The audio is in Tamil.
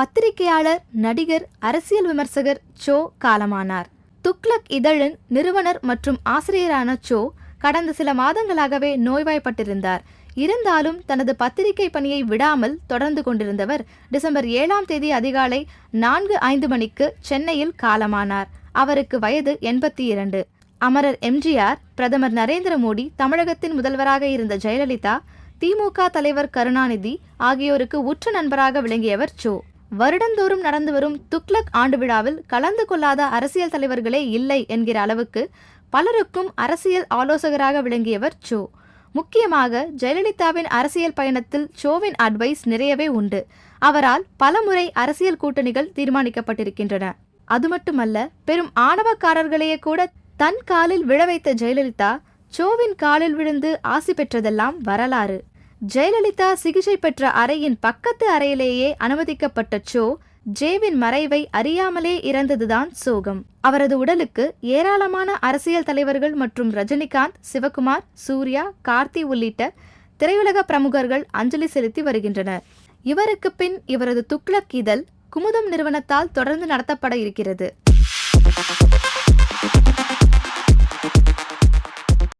பத்திரிகையாளர் நடிகர் அரசியல் விமர்சகர் சோ காலமானார். துக்ளக் இதழின் நிறுவனர் மற்றும் ஆசிரியரான சோ கடந்த சில மாதங்களாகவே நோய்வாய்ப்பட்டிருந்தார். இருந்தாலும் தனது பத்திரிகை பணியை விடாமல் தொடர்ந்து கொண்டிருந்தவர் டிசம்பர் ஏழாம் தேதி அதிகாலை நான்கு ஐந்து மணிக்கு சென்னையில் காலமானார். அவருக்கு வயது எண்பத்தி இரண்டு. அமரர் எம்ஜிஆர் பிரதமர் நரேந்திர மோடி தமிழகத்தின் முதல்வராக இருந்த ஜெயலலிதா திமுக தலைவர் கருணாநிதி ஆகியோருக்கு உற்ற நண்பராக விளங்கியவர் சோ. வருடந்தோறும் நடந்து வரும் துக்ளக் ஆண்டு விழாவில் கலந்து கொள்ளாத அரசியல் தலைவர்களே இல்லை என்கிற அளவுக்கு பலருக்கும் அரசியல் ஆலோசகராக விளங்கியவர் சோ. முக்கியமாக ஜெயலலிதாவின் அரசியல் பயணத்தில் சோவின் அட்வைஸ் நிறையவே உண்டு. அவரால் பலமுறை அரசியல் கூட்டணிகள் தீர்மானிக்கப்பட்டிருக்கின்றன. அது மட்டுமல்ல பெரும் ஆணவக்காரர்களையே கூட தன் காலில் விழ வைத்த ஜெயலலிதா சோவின் காலில் விழுந்து ஆசி பெற்றதெல்லாம் வரலாறு. ஜெயலலிதா சிகிச்சை பெற்ற அறையின் பக்கத்து அறையிலேயே அனுமதிக்கப்பட்ட சோ ஜேவின் மறைவை அறியாமலே இறந்ததுதான் சோகம். அவரது உடலுக்கு ஏராளமான அரசியல் தலைவர்கள் மற்றும் ரஜினிகாந்த் சிவகுமார் சூர்யா கார்த்தி உள்ளிட்ட திரையுலக பிரமுகர்கள் அஞ்சலி செலுத்தி வருகின்றனர். இவருக்கு பின் இவரது துக்ளக் இதழ் குமுதம் நிறுவனத்தால் தொடர்ந்து நடத்தப்பட இருக்கிறது.